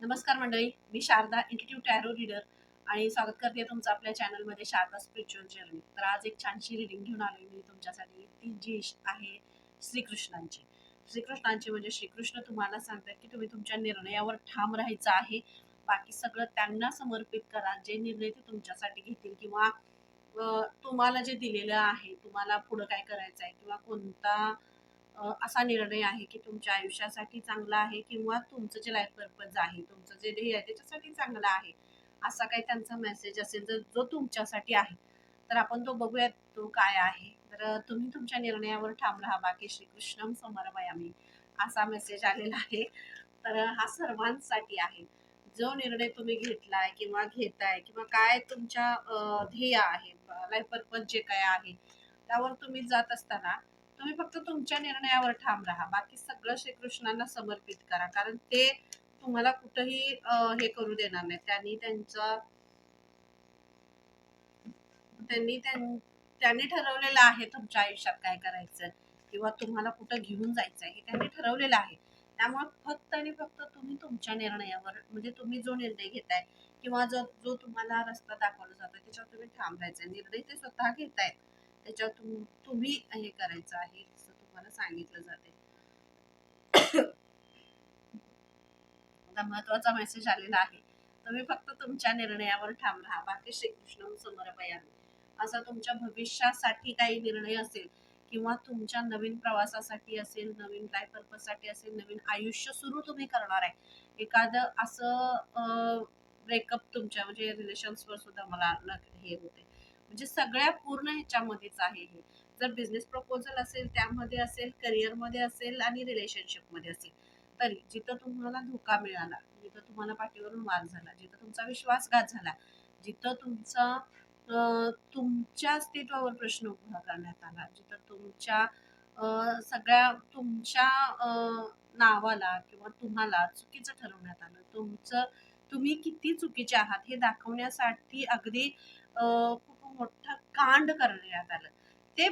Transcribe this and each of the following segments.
नमस्कार मंडळी मी शारदा इंटिट्यूट टॅरो रीडर आणि स्वागत करते तुमचं आपल्या चॅनलमध्ये शारदा स्पिरिच्युअल जर्नी तर आज एक छानशी रिडिंग घेऊन आले मी तुमच्यासाठी. ती जी आहे श्रीकृष्णांची. श्रीकृष्णांची म्हणजे श्रीकृष्ण तुम्हाला सांगतात की तुम्ही तुमच्या निर्णयावर ठाम राहायचं आहे. बाकी सगळं त्यांना समर्पित करा. जे निर्णय ते तुमच्यासाठी घेतील किंवा तुम्हाला जे दिलेलं आहे तुम्हाला पुढं काय करायचं आहे किंवा कोणता असा निर्णय आहे की तुमच्या आयुष्यासाठी चांगला आहे किंवा तुमचं जे लाईफ पर्पज आहे तुमचं जे ध्येय आहे त्याच्यासाठी चांगला आहे असा काही त्यांचा मेसेज असेल जर जो तुमच्यासाठी आहे तर आपण तो बघूयात तो काय आहे. तर तुम्ही तुमच्या निर्णयावर ठाम राहा बाकी श्रीकृष्णम समरमयामी असा मेसेज आलेला आहे. तर हा सर्वांसाठी आहे. जो निर्णय तुम्ही घेतलाय किंवा घेताय किंवा काय तुमच्या ध्येय आहे लाईफ पर्पज जे काय आहे त्यावर तुम्ही जात असताना तुम्ही फक्त तुमच्या निर्णयावर ठाम राहा. बाकी सगळं श्रीकृष्णांना समर्पित करा. कारण ते तुम्हाला कुठंही हे करू देणार नाही त्यांनी त्यांचा त्यांनी त्यांनी ठरवलेलं आहे तुमच्या आयुष्यात काय करायचं किंवा तुम्हाला कुठं घेऊन जायचं हे त्यांनी ठरवलेलं आहे. त्यामुळे फक्त आणि फक्त तुम्ही तुमच्या निर्णयावर म्हणजे तुम्ही जो निर्णय घेताय किंवा जो जो तुम्हाला रस्ता दाखवला जातो त्याच्यावर तुम्ही ठाम निर्णय ते स्वतः घेताय त्याच्यावर तुम्ही हे करायचं आहे असं तुम्हाला सांगितलं जाते. आता महत्त्वाचा मेसेज आलेला आहे. तुम्ही फक्त तुमच्या निर्णयावर ठाम राहा. बाकी श्रीकृष्ण समर्पयामी. असा तुमच्या भविष्यासाठी काही निर्णय असेल किंवा तुमच्या नवीन प्रवासासाठी असेल नवीन लाईफ पर्पजसाठी असेल नवीन आयुष्य सुरू तुम्ही करणार आहे. एखादं असं ब्रेकअप तुमच्या म्हणजे रिलेशन्सवर सुद्धा मला हे होते. म्हणजे सगळ्या पूर्ण ह्याच्यामध्येच आहे हे. जर बिझनेस प्रपोजल असेल त्यामध्ये असेल करिअरमध्ये असेल आणि रिलेशनशिपमध्ये असेल तरी जिथं तुम्हाला धोका मिळाला जिथं तुम्हाला पाठीवरून वाद झाला जिथं तुमचा विश्वासघात झाला जिथं तुमचा तुमच्या अस्तित्वावर प्रश्न उभा करण्यात आला जिथं तुमच्या सगळ्या तुमच्या नावाला किंवा तुम्हाला चुकीचं ठरवण्यात आलं तुमचं तुम्ही किती चुकीचे आहात हे दाखवण्यासाठी अगदी मोठा कांड करण्यात आलं. ते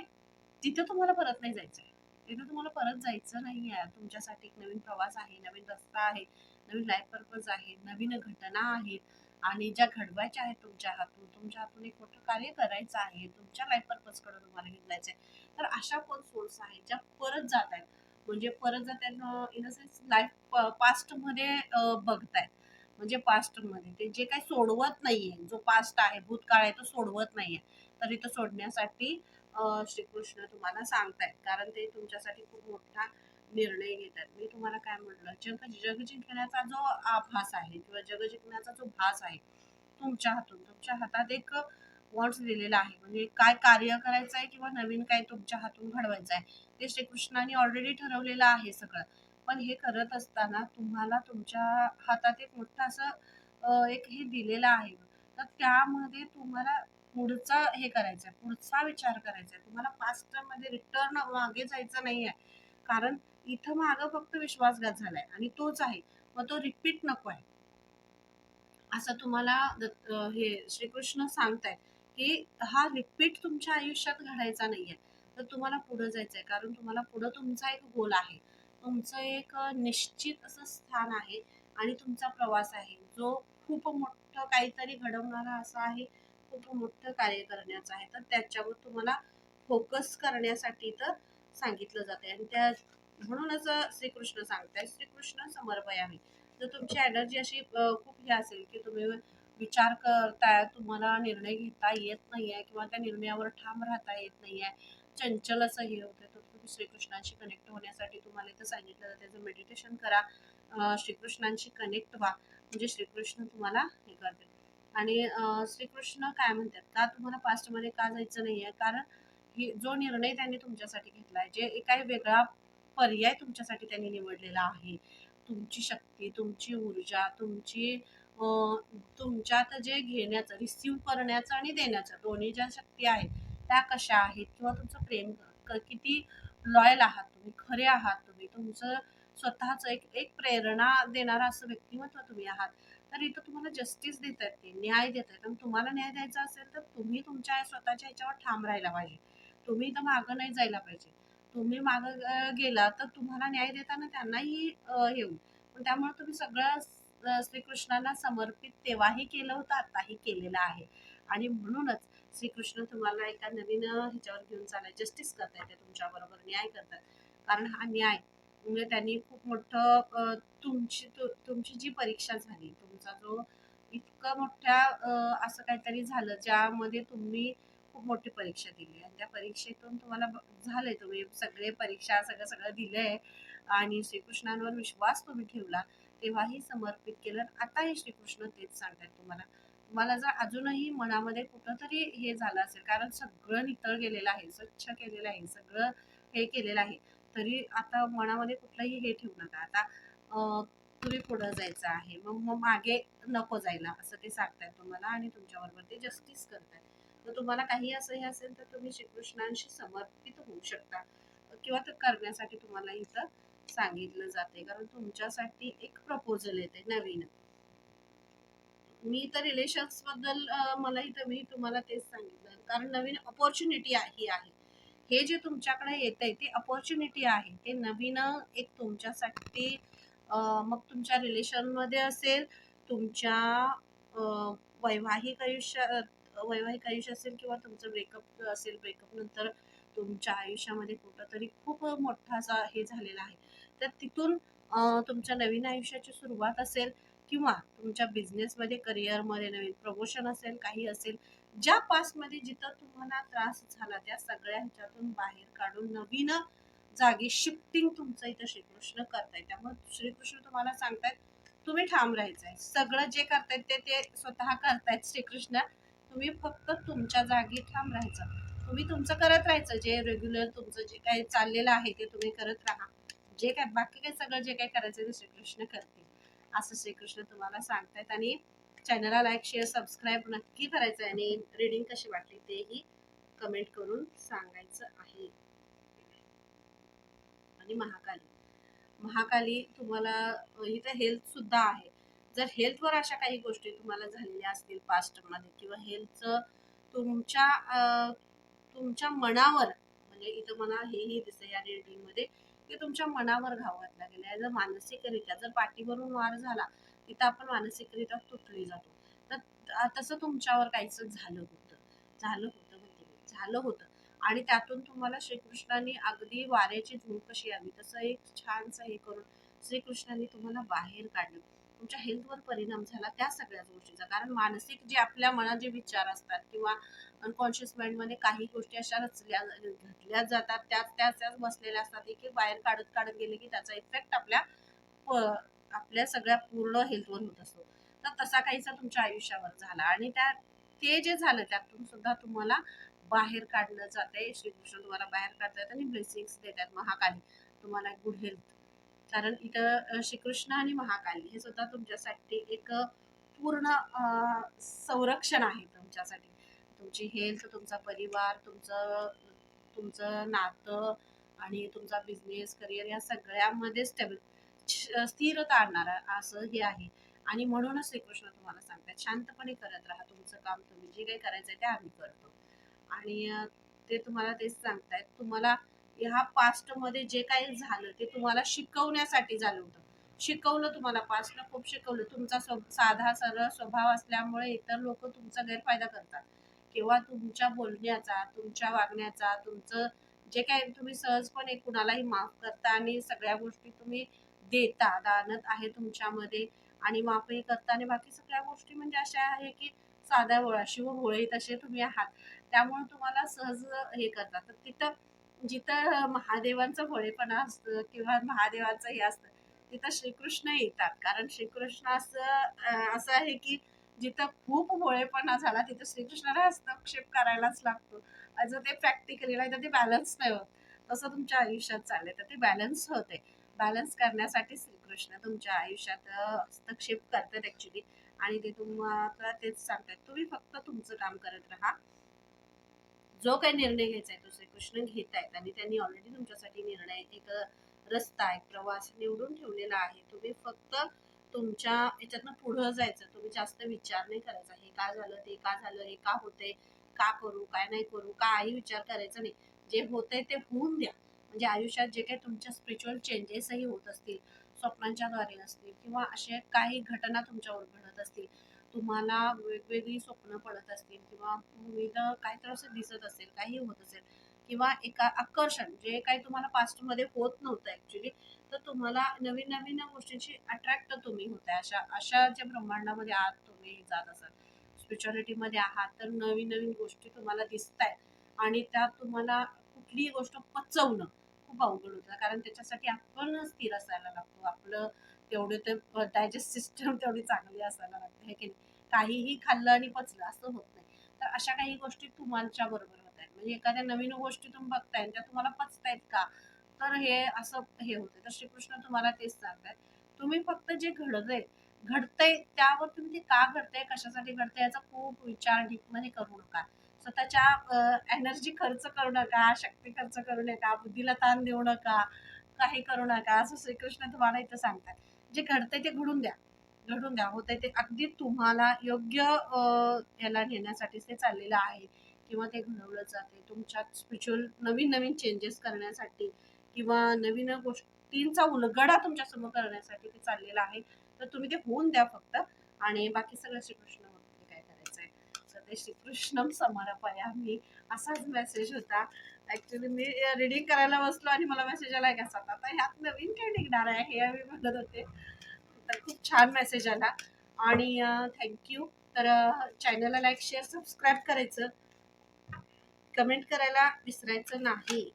तिथं तुम्हाला परत नाही जायचं आहे तिथं तुम्हाला परत जायचं नाही आहे. तुमच्यासाठी एक नवीन प्रवास आहे नवीन रस्ता आहे नवीन लाईफ पर्पज आहे नवीन घटना आहेत आणि ज्या घडवायच्या आहेत तुमच्या हातून तुमच्या हातून एक मोठं कार्य करायचं आहे तुमच्या लाईफ पर्पजकडे तुम्हाला घेऊन जायचं आहे तर अशा पण सोर्स आहेत ज्या परत जात आहेत म्हणजे परत जात आहेत इन अ सेन्स लाईफ पास्टमध्ये बघतायत. म्हणजे पास्टमध्ये ते जे काही सोडवत नाहीये जो पास्ट आहे भूतकाळ आहे तो सोडवत नाहीये. तरी तो सोडण्यासाठी श्रीकृष्ण तुम्हाला सांगतायत. कारण ते तुमच्यासाठी खूप मोठा निर्णय घेतात. मी तुम्हाला काय म्हटलं? जग जग जिंकण्याचा जो आभास आहे किंवा जग जिंकण्याचा जो भास आहे तुमच्या हातून तुमच्या हातात एक वॉन्ट्स दिलेला आहे. म्हणजे काय कार्य करायचं आहे किंवा नवीन काय तुमच्या हातून घडवायचं आहे ते श्रीकृष्णाने ऑलरेडी ठरवलेलं आहे सगळं. पण हे करत असताना तुम्हाला तुमच्या हातात एक मोठं असं एक हे दिलेलं आहे. तर त्यामध्ये तुम्हाला पुढचा हे करायचं आहे पुढचा विचार करायचा आहे तुम्हाला पास्टमध्ये रिटर्न मागे जायचं नाही आहे कारण इथं मागं फक्त विश्वासघात झालाय आणि तोच आहे. मग तो रिपीट नको आहे. असं तुम्हाला दत्त- हे श्रीकृष्ण सांगताय की हा रिपीट तुमच्या आयुष्यात घडायचा नाहीये. तर तुम्हाला पुढे जायचं आहे कारण तुम्हाला पुढं तुमचा एक गोल आहे. तुमचं एक निश्चित असं स्थान आहे आणि तुमचा प्रवास आहे. जो खूप मोठं काहीतरी घडवणारा असा आहे खूप मोठं कार्य करण्याचं आहे. तर त्याच्यावर तुम्हाला फोकस करण्यासाठी तर सांगितलं जाते आणि त्या म्हणूनच श्रीकृष्ण सांगताय श्रीकृष्ण समर्पयामी. जर तुमची एनर्जी अशी खूप हे असेल की तुम्ही विचार करताय तुम्हाला निर्णय घेता येत नाही आहे किंवा त्या निर्णयावर ठाम राहता येत नाही आहे चंचल असं हे होतं श्रीकृष्णांशी कनेक्ट होण्यासाठी तुम्हाला इथं सांगितलं जातं. त्याचं मेडिटेशन करा. श्रीकृष्णांशी कनेक्ट व्हा. म्हणजे श्रीकृष्ण तुम्हाला हे करते आणि श्रीकृष्ण काय म्हणतात? का तुम्हाला पास्टमध्ये का जायचं नाही आहे कारण ही जो निर्णय त्यांनी तुमच्यासाठी घेतला आहे जे काही वेगळा पर्याय तुमच्यासाठी त्यांनी निवडलेला आहे. तुमची शक्ती तुमची ऊर्जा तुमची तुमच्यात जे घेण्याचं रिसीव करण्याचं आणि देण्याचं दोन्ही ज्या शक्ती आहेत त्या कशा आहेत? किंवा तुमचं प्रेम क- किती लॉयल आहात तुम्ही खरे आहात तुम्ही तुमचं स्वतःच एक एक प्रेरणा देणारा असं व्यक्तिमत्व तुम्ही आहात. तर इथं तुम्हाला जस्टिस देत आहेत ते न्याय देत आहेत आणि तुम्हाला न्याय द्यायचा असेल तर तुम्ही तुमच्या स्वतःच्या ह्याच्यावर ठाम राहायला पाहिजे. तुम्ही इथं मागं नाही जायला पाहिजे. तुम्ही मागं गेला तर तुम्हाला न्याय देताना त्यांनाही येऊ पण त्यामुळे तुम्ही सगळं श्रीकृष्णांना समर्पित तेव्हाही केलं होतं आताही केलेलं आहे. आणि म्हणूनच श्रीकृष्ण तुम्हाला एका नवीन ह्याच्यावर घेऊन चालाय. जस्टिस करतायत ते तुमच्या बरोबर न्याय करतात कारण हा न्याय म्हणजे त्यांनी खूप मोठं तुमची तुमची जी परीक्षा झाली तुमचा जो इतकं मोठ्या असं काहीतरी झालं ज्यामध्ये तुम्ही खूप मोठी परीक्षा दिली आणि त्या परीक्षेतून तुम्हाला झालंय तुम्ही सगळे परीक्षा सगळं सगळं दिलंय. आणि श्रीकृष्णांवर विश्वास तुम्ही ठेवला तेव्हाही समर्पित केलं. आताही श्रीकृष्ण तेच सांगतात तुम्हाला. तुम्हाला जर अजूनही मनामध्ये कुठंतरी हे झालं असेल कारण सगळं नितळ गेलेलं आहे स्वच्छ केलेलं आहे सगळं हे केलेलं आहे तरी आता मनामध्ये कुठलंही हे ठेवू नका. आता तुम्ही पुढं जायचं आहे मग मग मागे नको जायला असं ते सांगतायत तुम्हाला आणि तुमच्याबरोबर ते जस्टिस करतायत. तर तुम्हाला काही असं हे असेल तर तुम्ही श्रीकृष्णांशी समर्पित होऊ शकता. किंवा ते करण्यासाठी तुम्हाला इथं सांगितलं जाते कारण तुमच्यासाठी एक प्रपोजल येते नवीन. मी तर रिलेशन्सबद्दल मला इथं मी तुम्हाला तेच सांगितलं. कारण नवीन अपॉर्च्युनिटी ही आहे. हे जे तुमच्याकडे येत आहे ते अपॉर्च्युनिटी आहे. ते नवीन एक तुमच्यासाठी मग तुमच्या रिलेशनमध्ये असेल तुमच्या वैवाहिक आयुष्य वैवाहिक आयुष्य असेल किंवा तुमचं ब्रेकअप असेल ब्रेकअप नंतर तुमच्या आयुष्यामध्ये कुठंतरी खूप मोठा असा हे झालेला आहे. तर तिथून तुमच्या नवीन आयुष्याची सुरुवात असेल किंवा तुमच्या बिझनेसमध्ये करिअरमध्ये नवीन प्रमोशन असेल काही असेल ज्या पासमध्ये जिथं तुम्हाला त्रास झाला त्या सगळ्या ह्याच्यातून बाहेर काढून नवीन जागी शिफ्टिंग तुमचं इथं श्रीकृष्ण करताय त्यामुळे श्रीकृष्ण तुम्हाला सांगतायत तुम्ही ठाम राहायचं आहे सगळं जे करतायत ते ते स्वतः करतायत श्रीकृष्ण. तुम्ही फक्त तुमच्या जागी ठाम राहायचं. तुम्ही तुमचं करत राहायचं. जे रेग्युलर तुमचं जे काही चाललेलं आहे ते तुम्ही करत राहा. जे काय बाकी काय सगळं जे काही करायचं ते श्रीकृष्ण करते असं श्रीकृष्ण तुम्हाला सांगतायत. आणि चॅनलला लाईक शेअर सबस्क्राईब नक्की करायचं आहे आणि रीडिंग कशी वाटली तेही कमेंट करून सांगायचं आहे. आणि महाकाली. महाकाली तुम्हाला इथं हेल्थ सुद्धा आहे. जर हेल्थवर अशा काही गोष्टी तुम्हाला झालेल्या असतील पास्टमध्ये किंवा हेल्थचं तुमच्या तुमच्या मनावर म्हणजे इथं मला हेही दिसतं या रीडिंगमध्ये ते तुमच्या मनावर घावतला घातला गेला आहे म्हणजे जर मानसिकरित्या जर पाठीवरून वार झाला तिथं आपण मानसिकरित्या तुटली जातो. तर तसं तुमच्यावर काहीच झालं होतं. झालं होतं म्हणजे झालं होतं. आणि त्यातून तुम्हाला श्रीकृष्णाने अगदी वाऱ्याची झुंड कशी यावी तसं एक छानसं हे करून श्रीकृष्णाने तुम्हाला बाहेर काढलं. तुमच्या हेल्थवर परिणाम झाला त्या सगळ्याच गोष्टीचा. कारण मानसिक जे आपल्या मनात जे विचार असतात किंवा अनकॉन्शियस माइंडमध्ये काही गोष्टी अशा रचल्या घडल्या जातात त्या त्याच बसलेल्या असतात. की बाहेर काढत काढत गेले की त्याचा इफेक्ट आपल्या प- आपल्या सगळ्या पूर्ण हेल्थवर होत असतो. तर तसा काहीसा तुमच्या आयुष्यावर झाला. आणि त्या ते जे झालं त्यातून सुद्धा तुम्हाला बाहेर काढलं जात आहे श्रीकृष्ण तुम्हाला बाहेर काढतात आणि ब्लेसिंग्स देतात महाकाली तुम्हाला गुड हेल्थ कारण इथं श्रीकृष्ण आणि महाकाली हे सुद्धा तुमच्यासाठी एक पूर्ण संरक्षण आहे तुमच्यासाठी. तुमची हेल्थ तुमचा परिवार तुमचं तुमचं नातं आणि तुमचा बिझनेस करिअर या सगळ्यामध्ये स्टेबल स्थिरता आणणारा असं हे आहे. आणि म्हणूनच श्रीकृष्ण तुम्हाला सांगतात शांतपणे करत राहा. तुमचं काम तुम्ही जे काही करायचं आहे ते आम्ही करतो. आणि ते तुम्हाला तेच सांगतायत. तुम्हाला ह्या पास्टमध्ये जे काही झालं ते तुम्हाला शिकवण्यासाठी झालं होतं. शिकवलं तुम्हाला पास्टनं खूप शिकवलं. तुमचा स्व साधा सरळ स्वभाव असल्यामुळे इतर लोक तुमचा गैरफायदा करतात. किंवा तुमच्या बोलण्याचा तुमच्या वागण्याचा तुमचं जे काही तुम्ही सहजपणे कुणालाही माफ करता आणि सगळ्या गोष्टी तुम्ही देता दानत आहे तुमच्यामध्ये आणि माफही करता आणि बाकी सगळ्या गोष्टी म्हणजे अशा आहे की साध्या भोळा शिव होळी तसे तुम्ही आहात. त्यामुळे तुम्हाला सहज हे करतात. तर तिथं जिथं महादेवांचं भोळेपणा असतं किंवा महादेवांचं हे असतं तिथं श्रीकृष्ण येतात. कारण श्रीकृष्ण असं असं आहे की जिथं खूप भोळेपणा झाला तिथं श्रीकृष्णाला हस्तक्षेप करायलाच लागतो. जर ते प्रॅक्टिकली नाही तर ते बॅलन्स नाही होत. तसं तुमच्या आयुष्यात चाललंय तर ते बॅलन्स होते बॅलन्स करण्यासाठी श्रीकृष्ण तुमच्या आयुष्यात हस्तक्षेप करतात ऍक्च्युली आणि ते तुम्हाला तेच सांगतात. तुम्ही फक्त तुमचं काम करत राहा. जो काही निर्णय घ्यायचा आहे तो श्रीकृष्ण घेत आहेत आणि त्यांनी ऑलरेडी तुमच्यासाठी निर्णय एक रस्ता एक प्रवास निवडून ठेवलेला आहे. तुम्ही फक्त तुमच्या याच्यातनं पुढं जायचं तुम्ही जास्त विचार नाही करायचा. हे का झालं ते का झालं हे का होते का करू काय नाही करू काही विचार करायचा नाही. जे होतंय ते होऊन द्या. म्हणजे आयुष्यात जे काही तुमच्या स्पिरिच्युअल चेंजेसही होत असतील स्वप्नांच्या द्वारे असतील किंवा असे काही घटना तुमच्यावर घडत असतील तुम्हाला वेगवेगळी स्वप्न पडत असतील किंवा विविध काहीतरी असं दिसत असेल काही होत असेल किंवा एका आकर्षण जे काही तुम्हाला पास्टमध्ये होत नव्हतं ॲक्च्युली तर तुम्हाला नवीन नवीन गोष्टींची अट्रॅक्ट तुम्ही होताय. अशा अशा ज्या ब्रह्मांडामध्ये आहात तुम्ही जात असाल स्पिरिच्युअलिटीमध्ये आहात तर नवीन नवीन गोष्टी तुम्हाला दिसत आहेत आणि त्यात तुम्हाला कुठलीही गोष्ट पचवणं खूप अवघड होतं. कारण त्याच्यासाठी आपण स्थिर असायला लागतो. आपलं तेवढे ते डायजेस्ट सिस्टम तेवढी चांगली असायला लागते हे की काहीही खाल्लं आणि पचलं असं होत नाही. तर अशा काही गोष्टी तुमच्या बरोबर होत आहेत. म्हणजे एखाद्या नवीन गोष्टी तुम्ही बघताय त्या तुम्हाला पचतायत का? तर हे असं हे होतं तर श्रीकृष्ण तुम्हाला तेच सांगतायत. तुम्ही फक्त जे घडतंय घडतंय त्यावर तुम्ही ते का घडतंय कशासाठी घडतंय याचा खूप विचार डीपमध्ये करू नका. स्वतःच्या एनर्जी खर्च करू नका शक्ती खर्च करू नका बुद्धीला ताण देऊ नका काही करू नका असं श्रीकृष्ण तुम्हाला इथं सांगतात जे घडतंय ते घडून द्या. घडून द्या. होतंय ते. अगदी तुम्हाला योग्य याला नेण्यासाठीच ते चाललेलं आहे किंवा ते घडवलं जाते तुमच्यात स्पिरिच्युअल नवीन नवीन चेंजेस करण्यासाठी किंवा नवीन गोष्टींचा उलगडा तुमच्यासमोर करण्यासाठी ते चाललेलं आहे. तर तुम्ही ते होऊन द्या फक्त. आणि बाकी सगळं श्रीकृष्ण म्हणतो काय करायचंय तर ते श्रीकृष्णम समर्पयामी. असाच मेसेज होता. ॲक्च्युली मी रिडिंग करायला बसलो आणि मला मेसेज आला कसा आता ह्यात नवीन काय निघणार आहे? हे आम्ही म्हणत होते. तर खूप छान मेसेज आला. आणि थँक्यू तर चॅनलला लाईक शेअर सबस्क्राईब करायचं. कमेंट करायला विसरायचं नाही.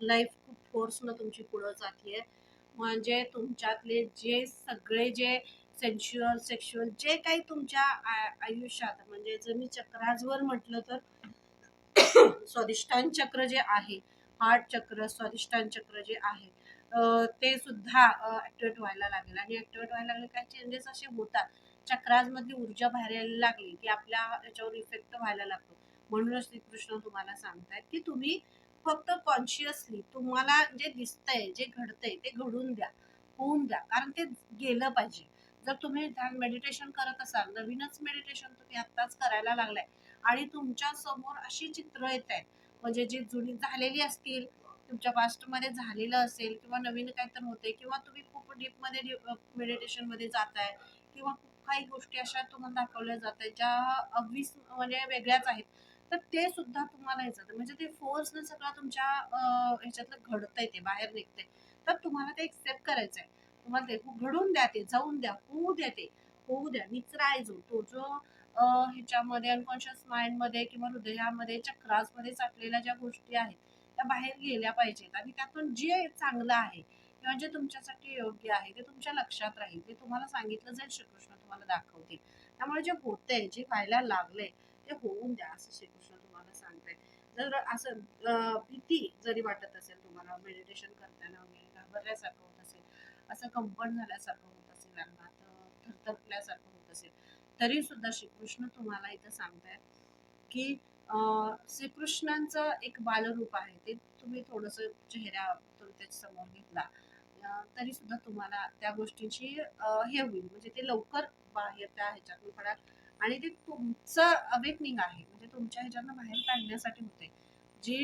लाईफ खूप फोर्सनं तुमची पुढं जाते म्हणजे तुमच्यातले जे सगळे जे सेन्शुअल सेक्शुअल जे काही तुमच्या आयुष्यात म्हणजे जर मी चक्राजवर म्हटलं तर स्वादिष्टान चक्र जे आहे हार्ट चक्र स्वादिष्टान चक्र जे आहे ते सुद्धा ऍक्टिवेट व्हायला लागेल. आणि ऍक्टिवेट व्हायला लागले काय चेंजेस असे होतात. चक्राजमधली ऊर्जा बाहेर यायला लागली की आपल्या याच्यावर इफेक्ट व्हायला लागतो. म्हणूनच श्रीकृष्ण तुम्हाला सांगतायत की तुम्ही फक्त कॉन्शियसली तुम्हाला जे दिसतंय जे घडतंय ते घडून द्या होऊन द्या. कारण ते गेलं पाहिजे. जर तुम्ही ध्यान मेडिटेशन करत असाल नवीनच मेडिटेशन तुम्ही आत्ताच करायला लागलाय आणि तुमच्यासमोर अशी चित्र येत आहेत म्हणजे जी जुनी झालेली असतील तुमच्या पास्टमध्ये झालेलं असेल किंवा नवीन काहीतरी होते किंवा तुम्ही खूप डीपमध्ये मेडिटेशनमध्ये जाताय किंवा खूप काही गोष्टी अशा तुम्हाला दाखवल्या जात आहेत ज्या अगदीच म्हणजे वेगळ्याच आहेत. तर ते सुद्धा तुम्हाला यायचं म्हणजे ते फोर्सनं सगळं तुमच्या ह्याच्यातलं घडतंय ते बाहेर निघतंय. तर तुम्हाला ते एक्सेप्ट करायचं आहे तुम्हाला ते घडून द्या ते जाऊन द्या होऊ द्या ते होऊ द्या निचराय जो तो जो ह्याच्यामध्ये अनकॉन्शियस माइंडमध्ये किंवा हृदयामध्ये चक्रासमध्ये साठलेल्या ज्या गोष्टी आहेत त्या बाहेर गेल्या पाहिजेत. आणि त्यातून जे चांगलं आहे किंवा जे तुमच्यासाठी योग्य आहे ते तुमच्या लक्षात राहील. ते तुम्हाला सांगितलं जाईल श्रीकृष्ण तुम्हाला दाखवतील. त्यामुळे जे होतंय जे व्हायला लागलंय ते होऊन द्या असं श्रीकृष्ण तुम्हाला सांगताय जर असं भीती जरी वाटत असेल तुम्हाला मेडिटेशन करताना वगैरे घाबरल्यासारखं होत असेल असं कंपन झाल्यासारखं होत असेल अंगात थरथरल्यासारखं होत असेल तरी सुद्धा श्रीकृष्ण तुम्हाला इथं सांगतायत की श्रीकृष्णांचं एक बालरूप आहे ते तुम्ही थोडस चेहरा त्याच्यासमोर घेतला तरी सुद्धा तुम्हाला त्या गोष्टींची हे होईल. म्हणजे ते लवकर बाहेर त्या ह्याच्यातून पडाल आणि ते तुमचं अवेकनिंग आहे. म्हणजे तुमच्या ह्याच्यातनं बाहेर काढण्यासाठी होते. जी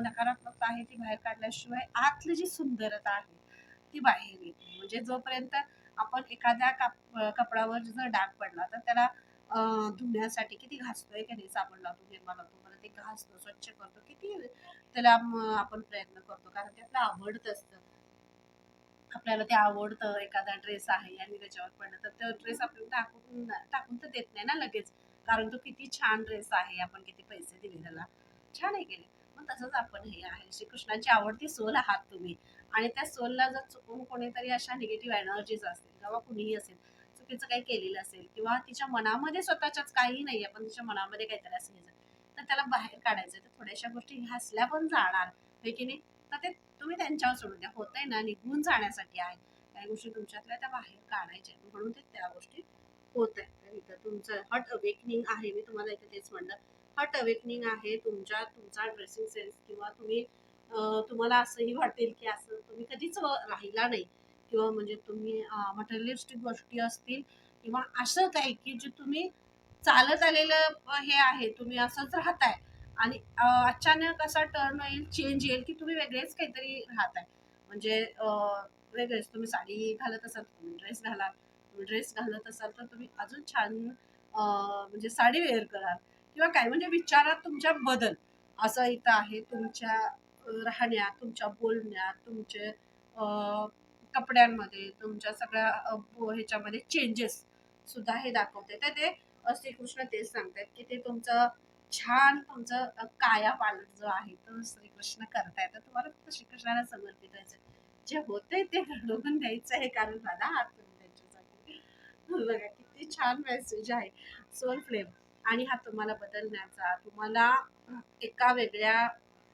नकारात्मकता आहे ती बाहेर काढल्याशिवाय आतली जी सुंदरता आहे ती बाहेर येते म्हणजे जोपर्यंत आपण एखाद्या काप कपडावर जर डाग पडला तर त्याला धुण्यासाठी किती घासतोय की नाही साबण लावतो निर्मा लावतो मला ते घासतो स्वच्छ करतो किती त्याला आपण प्रयत्न करतो. कारण ते आपलं आवडत असतं. आपल्याला ते आवडतं एखादा ड्रेस आहे आणि त्याच्यावर पडलं तर तो ड्रेस आपल्याला टाकून टाकून तर देत नाही ना लगेच. कारण तो किती छान ड्रेस आहे आपण किती पैसे दिले त्याला. छान आहे गेले मग तसंच आपण हे आहे. श्रीकृष्णाची आवडती सोल आहात तुम्ही. आणि त्या सोलला जर चुकून कोणीतरी अशा निगेटिव्ह एनर्जीज असतील किंवा कुणीही असेल चुकीचं काही केलेलं असेल किंवा तिच्या मनामध्ये स्वतःच्याच काही नाही पण तिच्या मनामध्ये काहीतरी असेल तर त्याला बाहेर काढायचं तर थोड्याशा गोष्टी हसल्या पण जाणार. हे की नाही? तर ते तुम्ही त्यांच्यावर सोडून द्या. होतंय ना निघून जाण्यासाठी आहे. काही गोष्टी तुमच्यातल्या त्या बाहेर काढायच्या म्हणून ते त्या गोष्टी होत आहे इथं तुमचं हट अवेकनिंग आहे. मी तुम्हाला इथे तेच म्हणलं. हट अवेकनिंग आहे तुमच्या तुमचा ड्रेसिंग सेन्स किंवा तुम्ही तुम्हाला असंही वाटेल की असं तुम्ही कधीच राहिला नाही. किंवा म्हणजे तुम्ही मटेरियलिस्टिक गोष्टी असतील किंवा असं काही की जे तुम्ही चालत आलेलं हे आहे. तुम्ही असंच राहताय. आणि अचानक असा टर्न येईल चेंज येईल की तुम्ही वेगळेच काहीतरी राहताय. म्हणजे वेगळेच तुम्ही साडी घालत असाल तुम्ही ड्रेस घाला तुम्ही ड्रेस घालत असाल तर तुम्ही अजून छान म्हणजे साडी वेअर कराल. किंवा काय म्हणजे विचारात तुमच्या बदल. असं इथं आहे तुमच्या राहण्यात तुमच्या बोलण्यात तुमचे कपड्यांमध्ये तुमच्या सगळ्या ह्याच्यामध्ये चेंजेस सुद्धा हे दाखवते. तर ते श्रीकृष्ण तेच सांगतात की ते तुमचं छान तुमचं काया पालट जो आहे तो श्रीकृष्ण करताय. तर तुम्हाला फक्त श्रीकृष्णाला समर्पित व्हायचं जे होते ते घडवून द्यायचं आहे कारण मला हात त्यांच्यासाठी. बघा किती छान मेसेज आहे. सोल फ्लेम आणि हा तुम्हाला बदलण्याचा तुम्हाला एका वेगळ्या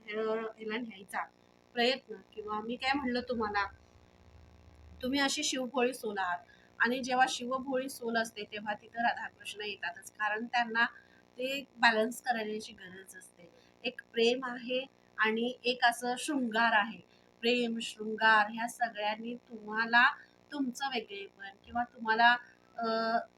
ह्याला न्यायचा प्रयत्न. किंवा मी काय म्हणलं तुम्हाला तुम्ही अशी शिवभोळी सोल आहात आणि जेव्हा शिवभोळी सोल असते तेव्हा तिथं राधाकृष्ण येतातच. कारण त्यांना ते बॅलन्स करण्याची गरज असते. एक प्रेम आहे आणि एक असं शृंगार आहे. प्रेम शृंगार ह्या सगळ्यांनी तुम्हाला तुमचं वेगळेपण किंवा तुम्हाला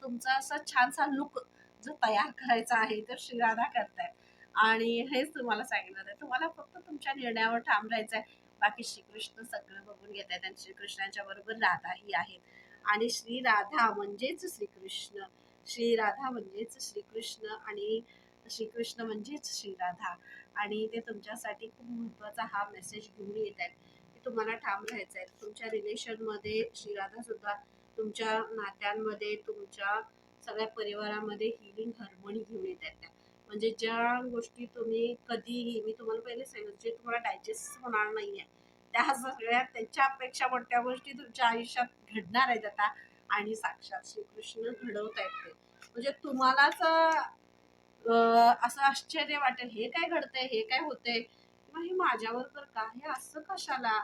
तुमचा असा छानसा लुक जो तयार करायचा आहे तो श्रीराधा करतायत. आणि हेच तुम्हाला सांगितलं आहे. तुम्हाला फक्त तुमच्या निर्णयावर ठाम राहायचं आहे बाकी श्रीकृष्ण सगळं बघून घेत आहेत आणि श्रीकृष्णाच्या बरोबर राधाही आहेत. आणि श्री राधा म्हणजेच श्रीकृष्ण. श्री राधा म्हणजेच श्रीकृष्ण आणि श्रीकृष्ण म्हणजेच श्रीराधा. आणि ते तुमच्यासाठी खूप महत्त्वाचा हा मेसेज घेऊन येत आहेत. की तुम्हाला ठाम राहायचं आहे. तुमच्या रिलेशनमध्ये श्रीराधा सुद्धा तुमच्या नात्यांमध्ये तुमच्या सगळ्या परिवारामध्ये हिलिंग हार्मोनी घेऊन येत आहेत. त्या म्हणजे ज्या गोष्टी तुम्ही कधीही मी तुम्हाला पहिले सांगितलं जे तुम्हाला डायजेस्ट होणार नाही आहे त्या सगळ्या त्याच्यापेक्षा मोठ्या गोष्टी तुमच्या आयुष्यात घडणार आहेत आता. आणि साक्षात श्रीकृष्ण घडवत आहेत ते म्हणजे तुम्हालाच असं आश्चर्य वाटेल हे काय घडतंय हे काय होतंय? किंवा हे माझ्याबरोबर का? हे असं कशाला?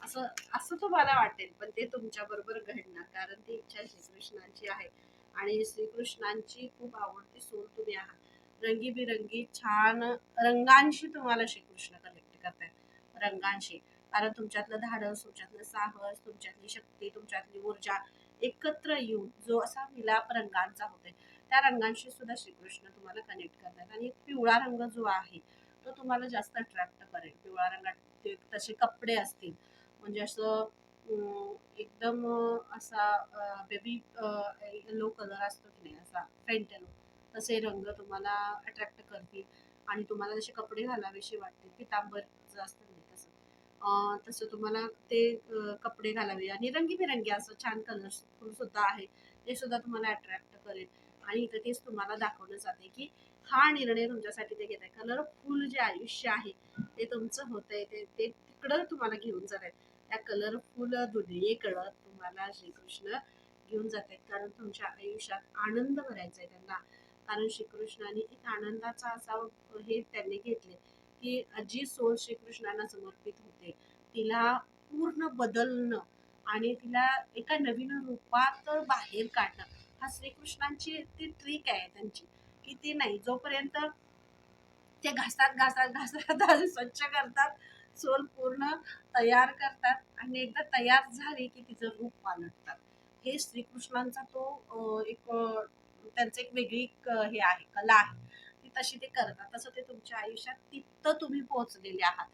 असं असं तुम्हाला वाटेल पण ते तुमच्या बरोबर घडणार. कारण ती इच्छा श्रीकृष्णांची आहे. आणि श्रीकृष्णांची खूप आवडती सोल तुम्ही आहात. रंगीबिरंगी छान रंगांशी तुम्हाला श्रीकृष्ण कनेक्ट करतायत. रंगांशी. कारण तुमच्यातलं धाडस तुमच्यातलं साहस तुमच्यातली शक्ती तुमच्यातली ऊर्जा एकत्र येऊन जो असा विलाप रंगांचा होतोय त्या रंगांशी सुद्धा श्रीकृष्ण तुम्हाला कनेक्ट करतात. आणि एक पिवळा रंग जो आहे तो तुम्हाला जास्त अट्रॅक्ट करेल. पिवळा रंगात ते तसे कपडे असतील. म्हणजे असं एकदम असा बेबी येलो कलर असतो की नाही असा फेंट येलो तसे रंग तुम्हाला अट्रॅक्ट करतील. आणि तुम्हाला जसे कपडे घालावेसे वाटतील पितांबर जास्त नाही तसं. तसं तुम्हाला ते कपडे घालावे आणि रंगीबेरंगी असं छान कलरफुल सुद्धा आहे ते सुद्धा तुम्हाला अट्रॅक्ट करेल. आणि इथं तेच तुम्हाला दाखवलं जाते की हा निर्णय तुमच्यासाठी ते घेत आहे कलरफुल जे आयुष्य आहे ते तुमचं होतंय. ते ते तिकडं तुम्हाला घेऊन जात आहेत त्या कलरफुल दुनियेकडं तुम्हाला श्रीकृष्ण घेऊन जात आहेत कारण तुमच्या आयुष्यात आनंद भरायचा आहे त्यांना. कारण श्रीकृष्णाने एक आनंदाचा असा हे त्यांनी घेतले की जी सोल श्रीकृष्णांना समर्पित होते. तिला पूर्ण बदलणं आणि तिला एका नवीन रूपात बाहेर काढणं हा श्रीकृष्णांची ती ट्रिक आहे त्यांची की ती नाही. जोपर्यंत ते घासतात घासतात घासतात आणि स्वच्छ करतात सोल पूर्ण तयार करतात आणि एकदा तयार झाली की तिचं रूप पालटतात. हे श्रीकृष्णांचा तो एक त्यांचं एक वेगळी हे आहे कला आहे. तशी ते करतात. तसं ते तुमच्या आयुष्यात तिथं तुम्ही पोहोचलेले आहात.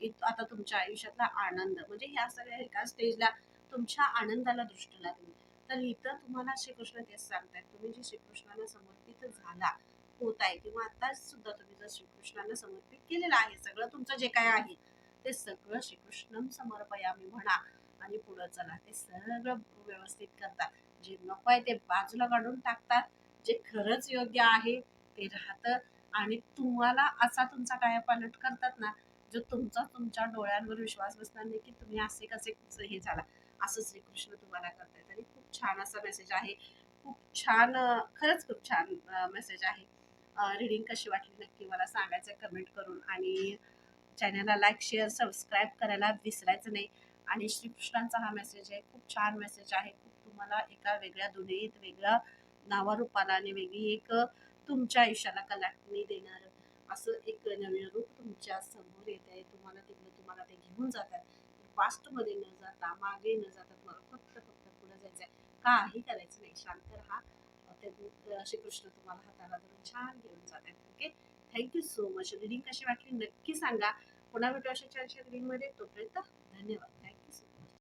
की आता तुमच्या आयुष्यातला आनंद. म्हणजे ह्या सगळ्या एका स्टेजला तुमच्या आनंदाला दृष्टीला तुम्ही तर इथं तुम्हाला श्रीकृष्ण तेच सांगतायत. तुम्ही जे श्रीकृष्णाला समर्पित झाला होत आहे किंवा आता सुद्धा तुम्ही जर श्रीकृष्णाला समर्पित केलेलं आहे सगळं तुमचं जे काय आहे ते सगळं श्रीकृष्ण समर्पयामी म्हणा आणि पुढं चला. ते सगळं व्यवस्थित करतात. जे नको आहे ते बाजूला काढून टाकतात. जे खरंच योग्य आहे ते राहतं आणि तुम्हाला असा तुमचा कायापालट करतात ना जो तुमचा तुमच्या डोळ्यांवर विश्वास बसणार नाही की तुम्ही असे कसे हे झाला. असं श्रीकृष्ण तुम्हाला करतायत. आणि खूप छान असा मेसेज आहे. खूप छान खरंच खूप छान मेसेज आहे. रीडिंग कशी वाटली नक्की मला सांगायचं कमेंट करून. आणि चॅनलला लाईक शेअर सबस्क्राईब करायला विसरायचं नाही. आणि श्रीकृष्णांचा हा मेसेज आहे. खूप छान मेसेज आहे. खूप तुम्हाला एका वेगळ्या दुनियेत वेगळ्या नावारूपाला आणि वेगळी एक तुमच्या आयुष्याला कलाटणी देणारं. असं एक नवीन रूप तुमच्यासमोर येत आहे. तुम्हाला तिकडे तुम्हाला ते घेऊन जातात पास्टमध्ये न जाता मागे न जाता तुम्हाला फक्त फक्त पुढे जायचं आहे. काही करायचं नाही. शांत राहा. ते श्रीकृष्ण तुम्हाला हाताला धरून छान घेऊन जात आहेत. Okay thank you so much reading कशी वाटली नक्की सांगा. पुन्हा भेटू अशा छानशा रिडिंगमध्ये तोपर्यंत धन्यवाद.